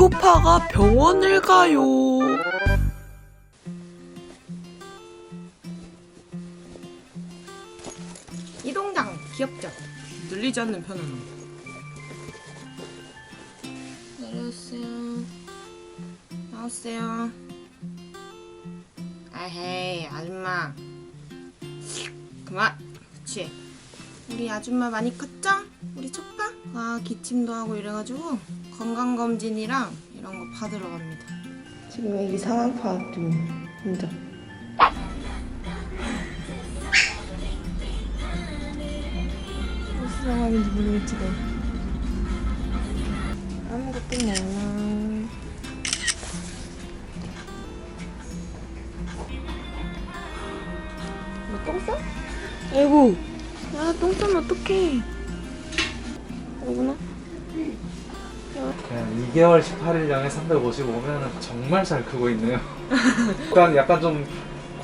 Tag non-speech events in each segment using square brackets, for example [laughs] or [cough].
초파가 병원을 가요. 이 동장 귀엽죠? 늘리지 않는 편은 내려오세요. 나오세요. 아헤이 아줌마. 그만. 그치. 우리 아줌마 많이 컸죠? 우리 첫방? 아 기침도 하고 이래가지고 건강검진이랑 이런 거 받으러 갑니다. 지금 애기 상황 파악 중 혼자. 무슨 상황인지 모르겠지만 아무것도 몰라. 너똥 싸? 아이고. 야, 똥 싸면 어떡해. 어구나. 그냥 2개월 18일량에 355면은 정말 잘 크고 있네요. [laughs] 약간 약간 좀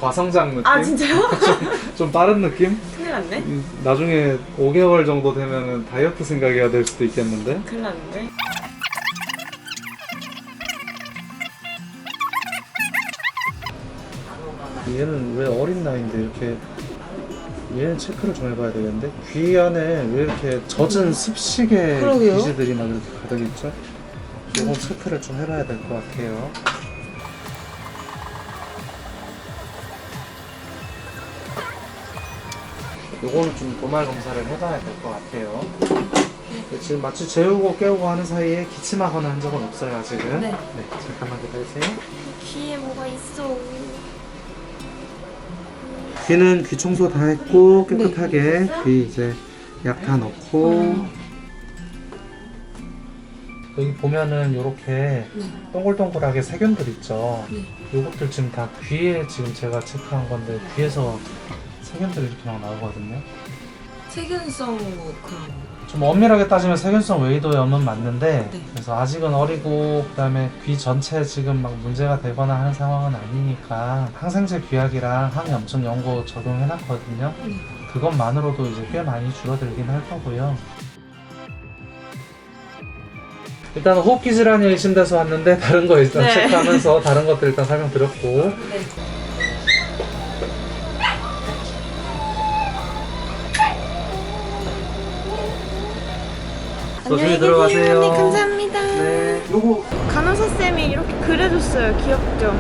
과성장 느낌? 아, 진짜요? [laughs] 좀 빠른 느낌? 큰일 났네. 음, 나중에 5개월 정도 되면은 다이어트 생각해야 될 수도 있겠는데? 큰일 났는데. 얘는 왜 어린 나이인데 이렇게 얘는 체크를 좀 해봐야 되겠는데 귀 안에 왜 이렇게 젖은 습식의 그러게요. 기지들이 막 이렇게 가득 있죠? 이건 체크를 좀 해봐야 될 것 같아요. 요거는 좀 도말 검사를 해봐야 될 것 같아요. 지금 마치 재우고 깨우고 하는 사이에 기침하거나 한 적은 없어요 아직은. 네. 잠깐만 기다리세요. 귀에 뭐가 있어. 귀는 귀 청소 다 했고 깨끗하게 귀 이제 약 다 넣고 여기 보면은 이렇게 동글동글하게 세균들 있죠. 요것들 지금 다 귀에 지금 제가 체크한 건데 귀에서 세균들이 이렇게 막 나오거든요. 세균성 뭐 그런 거. 좀 엄밀하게 따지면 세균성 외이도염은 맞는데 네. 그래서 아직은 어리고 그다음에 귀 전체 지금 막 문제가 되거나 하는 상황은 아니니까 항생제 귀약이랑 항염증 연고 적용해놨거든요. 네. 그것만으로도 이제 꽤 많이 줄어들긴 할 거고요. 일단 호흡기 질환이 의심돼서 왔는데 다른 거 일단 네. 체크하면서 다른 것들 일단 [laughs] 설명드렸고 네. 조심히 들어가세요. 네, 감사합니다. 네, 요거 간호사 쌤이 이렇게 그려줬어요. 귀엽죠?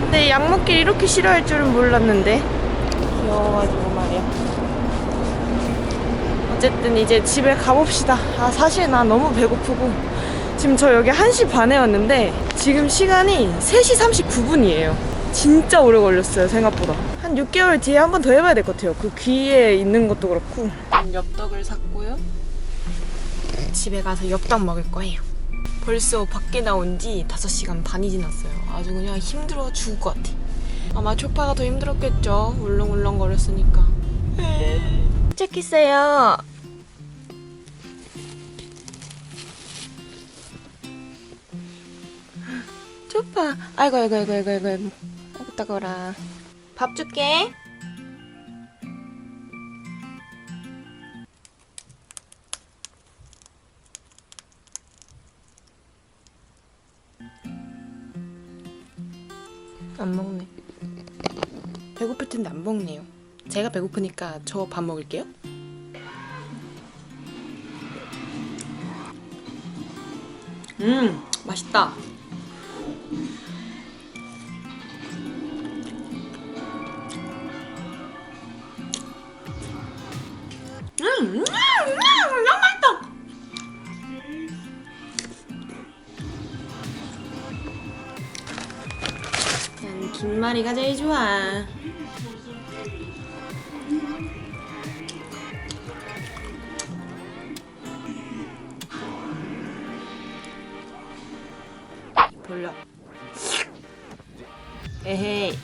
근데 약 먹기를 이렇게 싫어할 줄은 몰랐는데 귀여워가지고 말이야. 어쨌든 이제 집에 가봅시다. 아 사실 나 너무 배고프고 지금 저 여기 1시 반에 왔는데 지금 시간이 3시 39분이에요. 진짜 오래 걸렸어요 생각보다. 한 6개월 뒤에 한 번 더 해봐야 될 것 같아요. 그 귀에 있는 것도 그렇고. 엽떡을 샀고요. 집에 가서 엽떡 먹을 거예요. 벌써 밖에 나온 지 5시간 반이 지났어요. 아주 그냥 힘들어 죽을 것 같아. 아마 초파가 더 힘들었겠죠. 울렁울렁 거렸으니까. 시작했어요. 초파. 아이고, 아이고, 아이고, 아이고, 아이고, 아이고. 아이고, 따가워라. 밥 줄게. 안 먹네. 배고플 텐데 안 먹네요. 제가 배고프니까 저 밥 먹을게요. 음, 맛있다. 난 김말이가 제일 좋아. 돌려. 에헤이.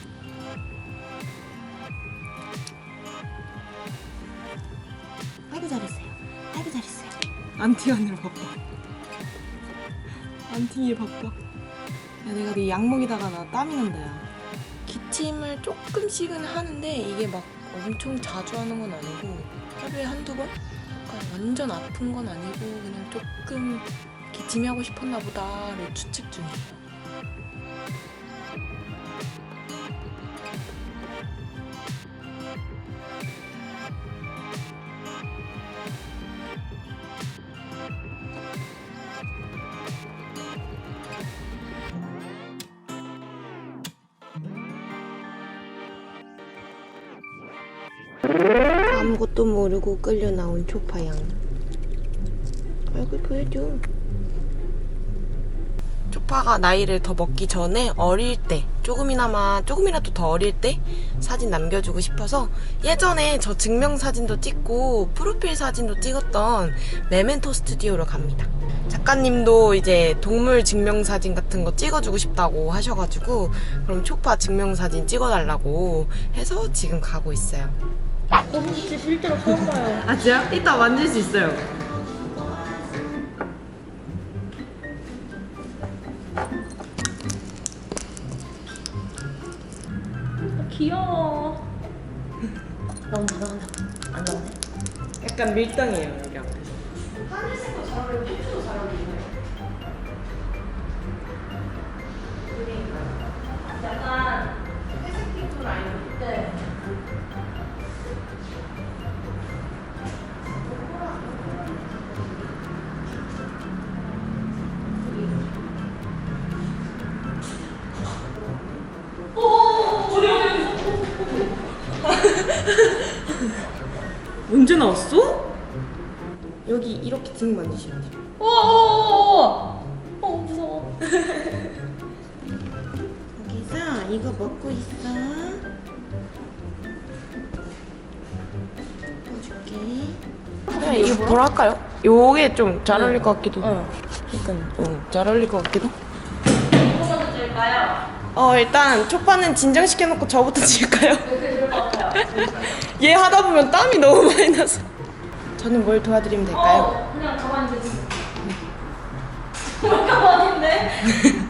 아이고 잘했어요. 아이고 잘했어요. 안티하느라 바빠. 안티에 바빠. 야, 내가 네약 먹이다가 나 땀이 난다, 야. 기침을 조금씩은 하는데 이게 막 엄청 자주 하는 건 아니고 하루에 한두 번? 완전 아픈 건 아니고 그냥 조금 기침이 하고 싶었나 보다를 추측 중이에요. 아무것도 모르고 끌려 나온 초파양. 얼굴 보여줘. 초파가 나이를 더 먹기 전에 어릴 때 조금이나마 조금이라도 더 어릴 때 사진 남겨주고 싶어서 예전에 저 증명사진도 찍고 프로필 사진도 찍었던 메멘토 스튜디오로 갑니다. 작가님도 이제 동물 증명사진 같은 거 찍어주고 싶다고 하셔가지고 그럼 초파 증명사진 찍어달라고 해서 지금 가고 있어요. 아 진짜? 이따 만질 수 있어요. 귀여워. 너무 무서운다. 안 나오네. 약간 밀당이에요 여기 앞에서. 약간 언제 나왔어? 여기 이렇게 등 만지시면 돼요. 오오오오. 어 무서워. [laughs] 여기서 이거 먹고 있어. 해줄게. 네, 이거 뭐라 할까요? 요게 좀 잘 어울릴 것 같기도. 어. 약간 어, 잘 어울릴 것 같기도. 누구부터 줄까요? 어 일단 초파는 진정시켜놓고 저부터 질까요? 이렇게 줄것 같아요. [laughs] 얘 하다 보면 땀이 너무 많이 나서. 저는 뭘 도와드리면 될까요? 어 그냥 가만히. 그냥 [laughs] 가만히 있네. [laughs]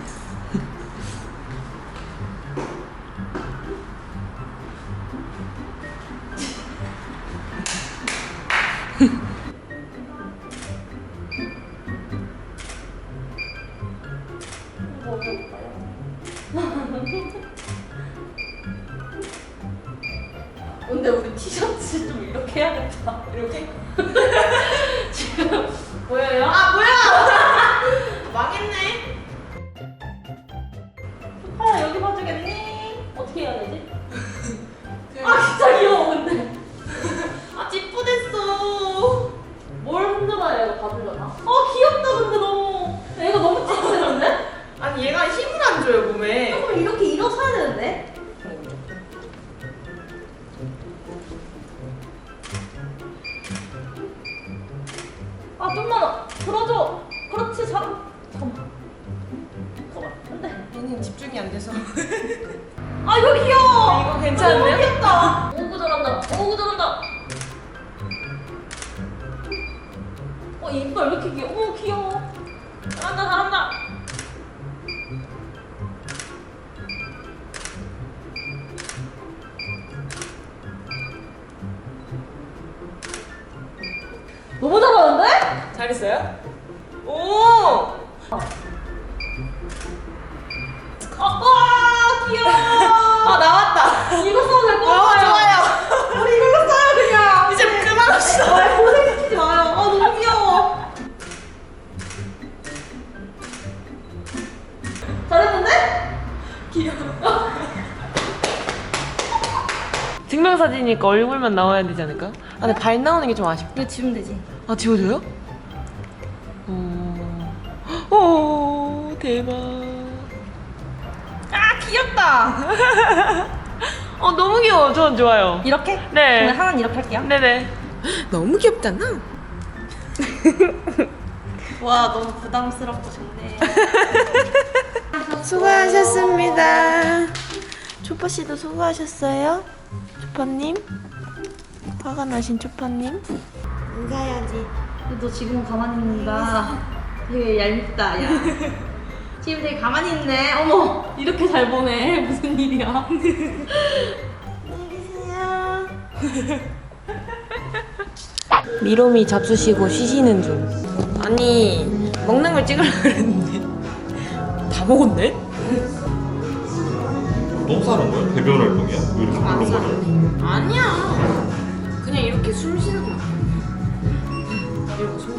근데 우리 티셔츠 좀 이렇게 해야겠다. 이렇게? [laughs] 지금 보여요? 아 뭐야? 집중이 안 돼서. 아 이거 귀여워. 이거 괜찮은데요? 너무 귀엽다. 오구 잘한다. 오구 잘한다. 어 이빨 왜 이렇게 귀여워? 어머 귀여워. 잘한다 잘한다. 너무 잘하는데? 잘했어요? 증명사진이니까 얼굴만 나와야 되지 않을까? 아 근데 발 나오는 게 좀 아쉽다. 이거 지우면 되지. 아 지워져요? 오, 오 대박. 아 귀엽다. [laughs] 어 너무 귀여워. 전 좋아요. 이렇게? 네. 그러면 하나는 이렇게 할게요. 네네. 너무 귀엽잖아. [laughs] 와, 너무 부담스럽고 좋네. [laughs] 수고하셨습니다. 초파 씨도 수고하셨어요. 초파님. 화가 나신 초파님. 인사해야지. 너 지금 가만히 있는다. 되게 얄밉다, 야. [laughs] 지금 되게 가만히 있네. 어머, 이렇게 잘 보네. [laughs] 무슨 일이야. 안녕히 [laughs] 계세요. 미로미 잡수시고 쉬시는 중. 아니 먹는 걸 찍으려고 그랬는데 다 먹었네? 똥 싸는 거야? 배변 활동이야? 왜 이렇게 물렁거려? 아니야 그냥 이렇게 숨 쉬는 거야 이러고 숨